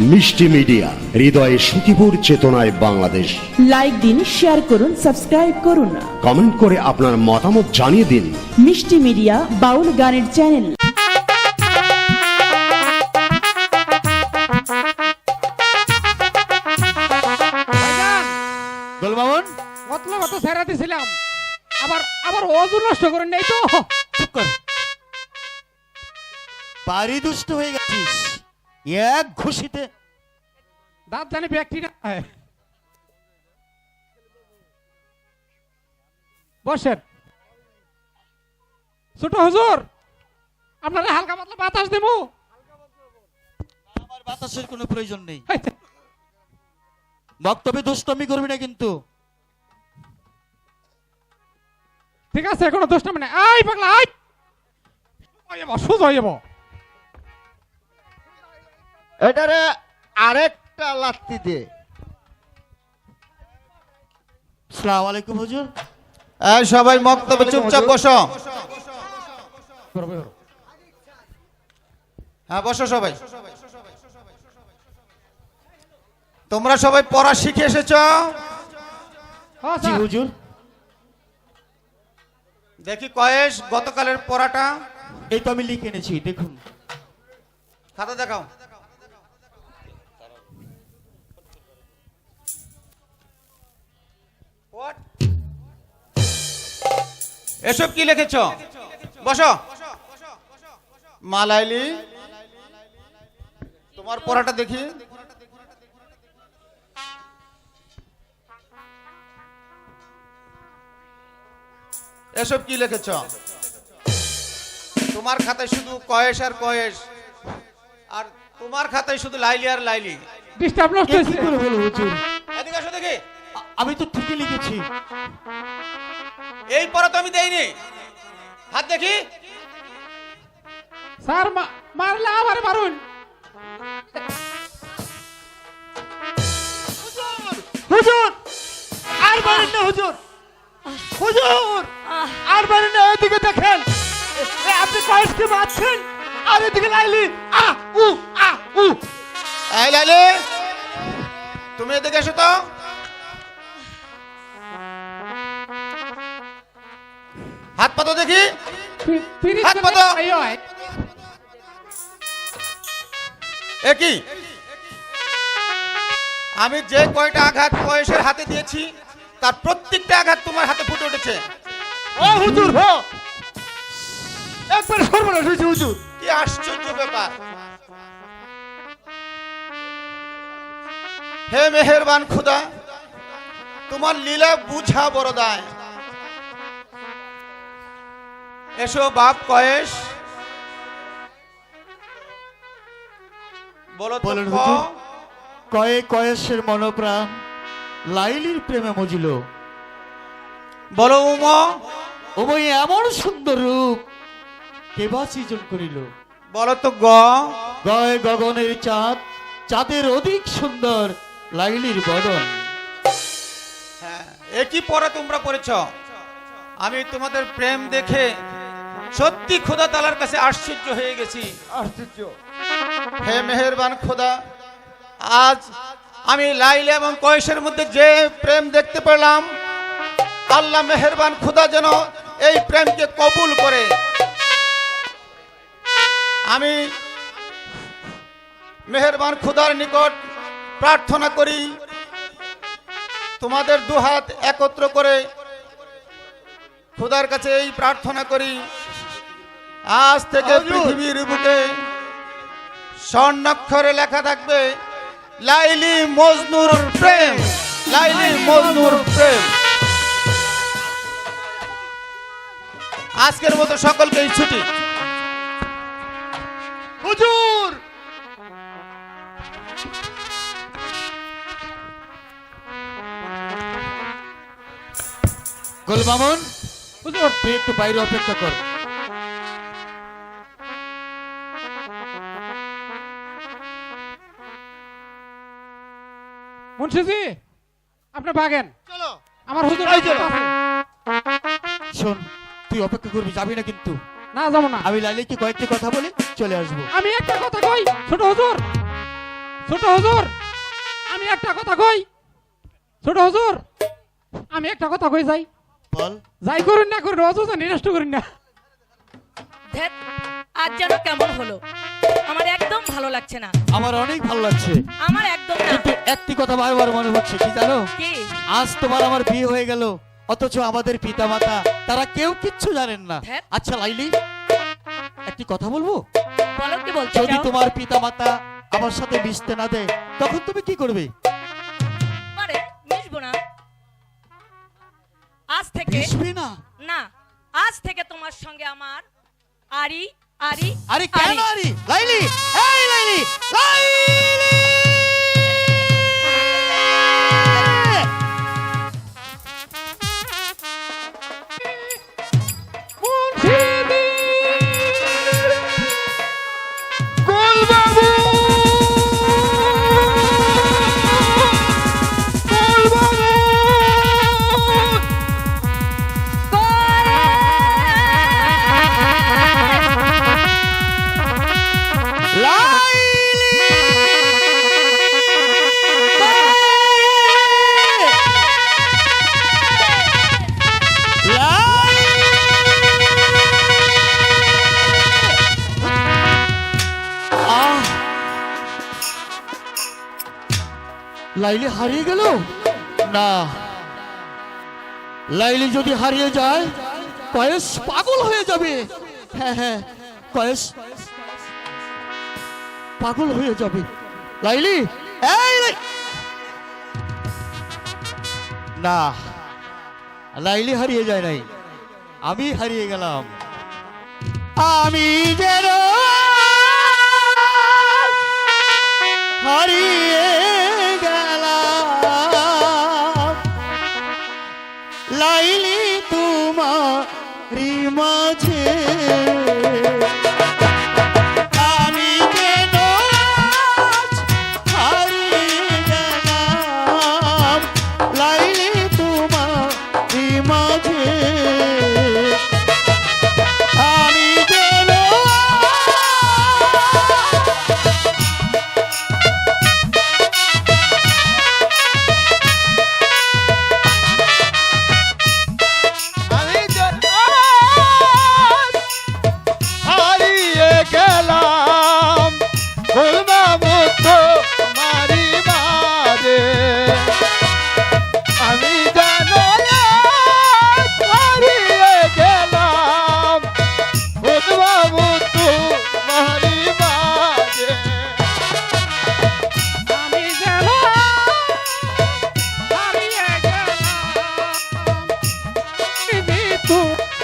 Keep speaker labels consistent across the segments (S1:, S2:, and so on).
S1: মিষ্টি মিডিয়া হৃদয়ে সুখীপুর চেতনায় বাংলাদেশ।
S2: লাইক দিন শেয়ার করুন সাবস্ক্রাইব করুন।
S1: কমেন্ট করে আপনার মতামত জানিয়ে দিন।
S2: মিষ্টি মিডিয়া বাউল গানের চ্যানেল
S3: ভাইজান মতলব তো ছেড়ে দিছিলাম। আবার আবার ওজন নষ্ট করেন নাই তো?
S4: চুপ কর। পারি দুষ্ট হয়ে গেছিস। এক ঘুষিতে।
S3: দাঁত জানি ব্যক্তি না। বসেন। ছোট হুজুর আপনারা হালকা পাতলা বাতাস দেবো।
S4: আমার বাতাসের কোনো প্রয়োজন নেই। বক্তব্যে দুষ্টমি করবি না কিন্তু।
S3: ঠিক আছে কোনো দুষ্টমি নামে না আই পাগলা আই সোজা সোজা যাব।
S5: এটারে আরেকটা লাত্তি দে।
S4: সালাম আলাইকুম হুজুর।
S5: এই সবাই মক্তবে চুপচাপ বসো। হ্যাঁ বসো সবাই। তোমরা সবাই পড়া শিখে এসেছ?
S3: হ্যাঁ,
S4: জি হুজুর।
S5: দেখি কয়েস গতকালের পড়াটা।
S4: এই তো আমি লিখে এনেছি দেখুন।
S5: খাতা দেখাও। এসব কি লিখেছ? বসো। মালাইলি। তোমার পড়াটা দেখি। এসব কি লিখেছ? তোমার খাতায় শুধু কয়েস আর কয়েস আর তোমার খাতায় শুধু লাইলি আর লাইলি।
S3: ডিস্টার্ব নষ্ট হয়েছে।
S5: এদিকে আসো দেখি।
S4: আমি তো ঠিকই লিখেছি।
S5: এই পরে তো আমি দেইনি। হাত দেখি।
S3: স্যার মা- মারলে আবার মারুন।
S4: হুজুর! আর পারেন না হুজুর। হুজুর! আর পারেন না এদিকে দেখেন। এ, আপনি কয়েসকে মারছেন আর এদিকে লাইলি। আ উ আ উ
S5: এই লাইলি তুমি এদিকে এসো তো। হাত পাতো দেখি। হাত পাতো।
S3: এই।
S5: এ কি? আমি যে কয়টা আঘাত কয়েসের হাতে দিয়েছি তার প্রত্যেকটা আঘাত তোমার হাতে ফুটে উঠেছে।
S4: ও হুজুর হো। একবার সর্বনাশ হয়েছে হুজুর।
S5: কি আশ্চর্য ব্যাপার। হে মেহেরবান খুদা তোমার লীলা বুঝা বড় দায় এসো বাপ কয়েস বলো
S4: বলুন কয়ে কয়েসের মনোপ্রাণ লাইলির প্রেমে মজিল।
S5: বলো উম।
S4: ওই এমন সুন্দর রূপ কেবা সৃজন করিল?
S5: বলো তো গ।
S4: গয় গগনের চাঁদ চাঁদের অধিক সুন্দর লাইলির বদন।
S5: হ্যাঁ একই পরে তোমরা পড়েছ? আমি তোমাদের প্রেম দেখে সত্যি খোদা তালার কাছে আশ্চর্য হয়ে গেছি।
S4: আশ্চর্য।
S5: হে মেহেরবান খোদা আজ আমি লাইলা এবং কয়েসের মধ্যে যে প্রেম দেখতে পেলাম আল্লাহ মেহেরবান খোদা যেন এই প্রেমকে কবুল করে। আমি মেহেরবান খোদার নিকট প্রার্থনা করি তোমাদের দুহাত একত্র করে খোদার কাছে এই প্রার্থনা করি। আজ থেকে পৃথিবীর বুকে স্বর্ণাক্ষরে লেখা থাকবে লাইলি মজনুর প্রেম লাইলি মজনুর প্রেম। আজকের মতো সকলকেই ছুটি।
S4: হুজুর! গোলমামুন তুই একটু বাইরে অপেক্ষা কর।
S3: মুন্সিজি আপনি বাগেন।
S5: চলো।
S3: আমার হুজুর
S4: এই।
S3: আছে।
S4: শোন তুই অপেক্ষা করবি যাবি না কিন্তু।
S3: না যাব না।
S4: আমি লাইলে কি কয়েকটি কথা বলি? চলে আসব।
S3: আমি একটা কথা কই ছোট হুজুর। ছোট হুজুর আমি একটা কথা কই। ছোট হুজুর আমি একটা কথা কই যাই।
S4: বল।
S3: যাই করুন না করুন অযথা নিরাষ্ট করুন না।
S6: ধ্যাত, আজ যেন কেমন হলো? আমার একদম ভালো লাগছে না।
S4: আমার অনেক ভালো লাগছে।
S6: আমার একদম না।
S4: কিন্তু একটি কথা বারবার মনে হচ্ছে কি জানো?
S6: কি?
S4: আজ তোমার আমার বিয়ে হয়ে গেল অথচ আমাদের পিতা মাতা তারা কেউ কিচ্ছু জানেন না। আচ্ছা লাইলি একটি কথা বলব?
S6: বলো কি বলছো
S4: যদি তোমার পিতা মাতা আমার সাথে মিশতে না দেয় তখন তুমি কি করবে?
S6: আজ থেকে
S4: না।
S6: না আজ থেকে তোমার সঙ্গে আমার আরি আরি
S4: আরে। কেন আরি? লাইলি এই লাইলি লাইলি! লাইলি হারিয়ে গেল? না। লাইলি যদি হারিয়ে যায়, কয়েস পাগল হয়ে যাবে। হ্যাঁ হ্যাঁ কয়েস পাগল হয়ে যাবে। লাইলি না। লাইলি হারিয়ে যায় নাই। আমি হারিয়ে গেলাম। আমি যেন হারিয়ে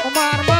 S4: Omar.